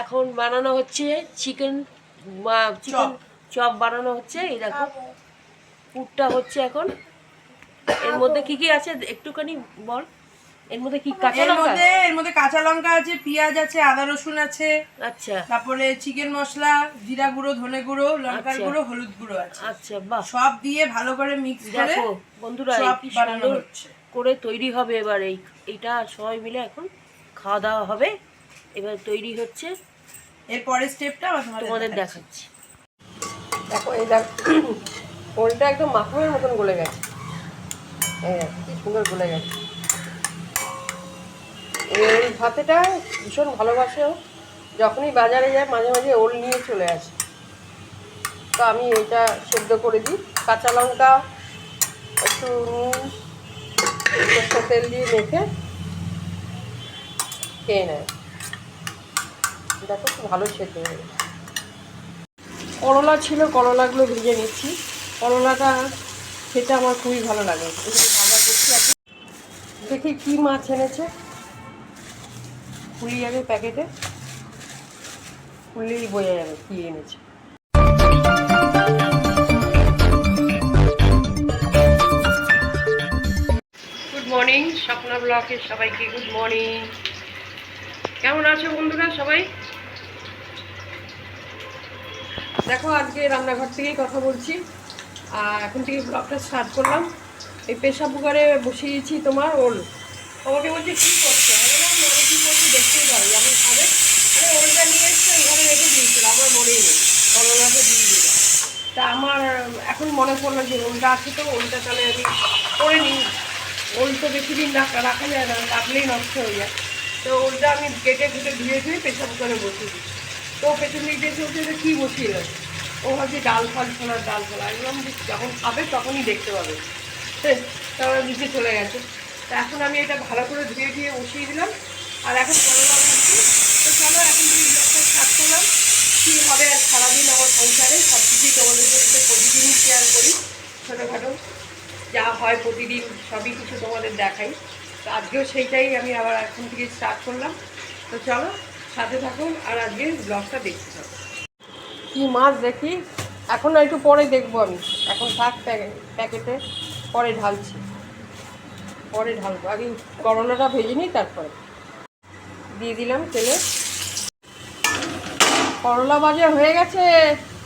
এখন বানানো হচ্ছে চিকেন চিকেন চপ। বানানো হচ্ছে এই দেখো। পুরটা হচ্ছে এখন। এর মধ্যে কি কি আছে? একটুখানি বল। এর মধ্যে কি কাঁচা এর লঙ্কা? মধ্যে এর মধ্যে কাঁচা লঙ্কা আছে পেঁয়াজ আছে আদা রসুন আছে। আচ্ছা। তারপরে চিকেন মশলা জিরা গুঁড়ো ধনে গুঁড়ো লঙ্কার আচ্ছা। গুঁড়ো হলুদ গুঁড়ো আছে। আচ্ছা বাহ। সব দিয়ে ভালো করে মিক্স করে দেখো বন্ধুরা কি বানানো সুন্দর করে তৈরি হবে এবার এই। এইটা সবাই মিলে এখন খাওয়া দাওয়া হবে। এবার তৈরি হচ্ছে এর পরের স্টেপটা তোমাদের দেখাচ্ছি। দেখো এই দেখ ওলটা একদম মাখনের মতন গলে গেছে। এই দেখ, কি সুন্দর গলে গেছে। এই ওল ভাতেটা ভীষণ ভালোবাসে ও। যখনই বাজারে যায় মাঝে মাঝে ওল নিয়ে চলে আসে। তো আমি এটা সেদ্ধ করে দিই। কাঁচা লঙ্কা একটু নুন সরষের তেল দিয়ে মেখে খেয়ে নেয়। দেখো খুব ভালো সেদ্ধ হয়ে গেছে করলা ছিল করলাগুলো ভেজে নিচ্ছি। করলাটা খেতে আমার খুবই ভালো লাগে। দেখি কি মাছ এনেছে। খুলি যাবে প্যাকেটে। খুললেই বোঝা যাবে কী এনেছে। গুড মর্নিং স্বপ্না ব্লকে সবাইকে গুড মর্নিং কেমন আছো বন্ধুরা সবাই? দেখো, আজকে রান্নাঘর থেকেই কথা বলছি। আর এখন থেকে ব্লগটা স্টার্ট করলাম। এই প্রেশার কুকারে বসিয়েছি তোমার ওল। আমাকে বলছে, কী করছ? আমি আমি কী করছি দেখতেই পারি। আমি খাবে আরে ওলটা নিয়ে এসছে ওখানে রেখে দিয়েছিল আমার মনেই নেই। করলাটা দিয়ে দিলাম। তা আমার, এখন মনে পড়ল যে ওলটা আছে তো, ওলটা তাহলে আমি করে নিই। ওল তো বেশি দিন রাখা রাখা যায় না রাখলেই নষ্ট হয়ে যায়। তো ওলটা আমি কেটে কেটে ধুয়ে ধুয়ে প্রেশার কুকারে বসিয়ে দিই তো পেছন দিক দিয়ে কী বসিয়ে দেবে? ও ভাবছে ডাল ফাল ছোলার ডাল ফোলা আমি যে যখন খাবে তখনই দেখতে পাবে। তারপরে নিচে চলে গেছে। তা এখন আমি এটা ভালো করে ধুয়ে ধুয়ে বসিয়ে দিলাম। আর এখন করলা তো চলো, এখন তুমি ব্লগটা স্টার্ট করলাম। কী হবে আর সারাদিন আমার সংসারে সব কিছুই তোমাদের সাথে প্রতিদিনই শেয়ার করি, ছোটোখাটো। যা হয় প্রতিদিন, সবই কিছু তোমাদের দেখাই। তো আজকেও সেইটাই আমি আবার এখন থেকে স্টার্ট করলাম। তো চলো সাথে থাকুন আর আজকে ব্লগটা দেখতে থাকো কী মাছ দেখি? এখন একটু পরে দেখব আমি। এখন থাক প্যাকেটে, পরে ঢালছি। পরে ঢালবো। আগে করলাটা ভেজে নিই, তারপরে। দিয়ে দিলাম তেলে। করলা ভাজা হয়ে গেছে।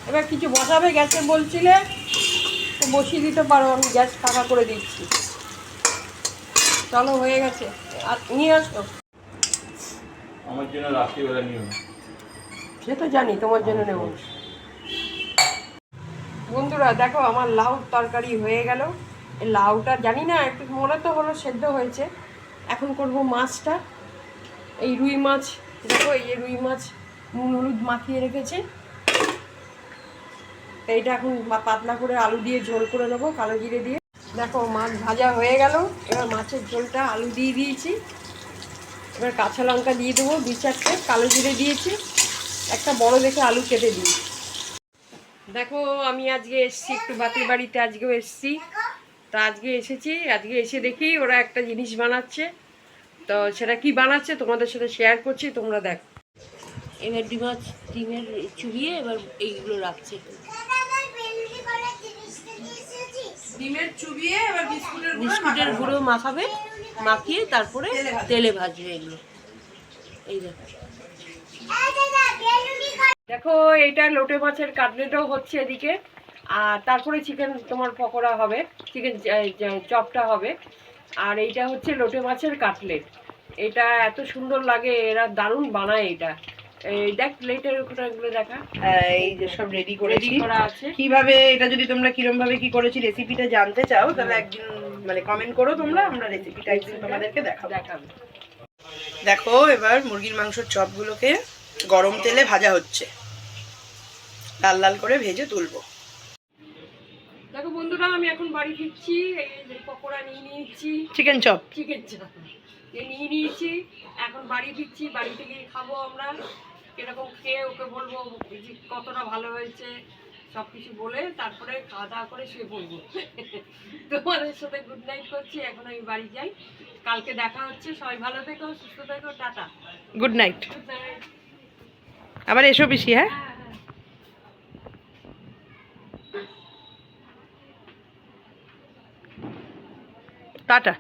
এবার কিছু বসাবে গ্যাসে বলছিলে? তো বসিয়ে দিতে পারো, আমি গ্যাস ফাঁকা করে দিচ্ছি। চলো, হয়ে গেছে। আর নিয়ে আসো। আমার জন্য রাত্রিবেলা নিও সে তো জানি তোমার জন্য নেব। বন্ধুরা দেখো আমার লাউ তরকারি হয়ে গেল। এই লাউটা জানি না একটু মনে তো হলো সেদ্ধ হয়েছে। এখন করব মাছটা। এই রুই মাছ দেখো এই যে রুই মাছ নুন হলুদ মাখিয়ে রেখেছে। এইটা এখন পাতলা করে আলু দিয়ে ঝোল করে নেব কালো জিরে দিয়ে। দেখো মাছ ভাজা হয়ে গেল এবার মাছের ঝোলটা আলু দিয়ে দিয়েছি। এবার কাঁচা লঙ্কা দিয়ে দেবো দুই চারটে কালো জিরে দিয়েছি। একটা বড় দেখে আলু কেটে দিই। দেখো আমি আজকে এসেছি একটু বাতির বাড়িতে আজকেও এসেছি। তা আজকে এসেছি আজকে এসে দেখি ওরা একটা জিনিস বানাচ্ছে। তো সেটা কি বানাচ্ছে তোমাদের সাথে শেয়ার করছি তোমরা দেখো। এবার ডিমাছ ডিমের চুবিয়ে এবার এইগুলো রাখছে। ডিমের চুবিয়ে এবার বিস্কুটের গুঁড়ো মাখাবে। মাখিয়ে তারপরে তেলে ভাজবে। এগুলো। এই দেখো। দেখো, এটা লোটে মাছের কাটলেটও হচ্ছে এদিকে। আর তারপরে চিকেন তোমার পকোড়া হবে চিকেন চপটা হবে। আর এইটা হচ্ছে লোটে মাছের কাটলেট। এটা এত সুন্দর লাগে, এরা দারুণ বানায় এটা। দেখ প্লেটের উপরে এগুলো দেখা। হ্যাঁ, এই যে সব রেডি করেছি। কীভাবে এটা যদি তোমরা কিরম ভাবে কি করেছি রেসিপিটা জানতে চাও তাহলে একদিন মানে কমেন্ট করো তোমরা আমরা রেসিপিটা একদিন তোমাদেরকে দেখাবো। দেখাবে। দেখো এবার মুরগির মাংসের চপগুলোকে গরম তেলে ভাজা হচ্ছে। লাল লাল করে ভেজে তুলবো। দেখো বন্ধুরা আমি এখন বাড়ি ফিরছি এই পকোড়া নিয়ে নিয়েছি। চিকেন চপ চিকেন চাপ নিয়ে নিয়েছি এখন বাড়ি ফিরছি বাড়িতে গিয়ে খাব আমরা। কীরকম খেয়ে ওকে বলব যে কতটা ভালো হয়েছে সব কিছু বলে তারপরে খাওয়া দাওয়া করে শুয়ে পড়ব। তোমাদের সাথে গুড নাইট করছি এখন আমি বাড়ি যাই। কালকে দেখা হচ্ছে সবাই ভালো থেকো সুস্থ থেকো টাটা। গুড নাইট আবার এসো পিসি হ্যাঁ। টাটা।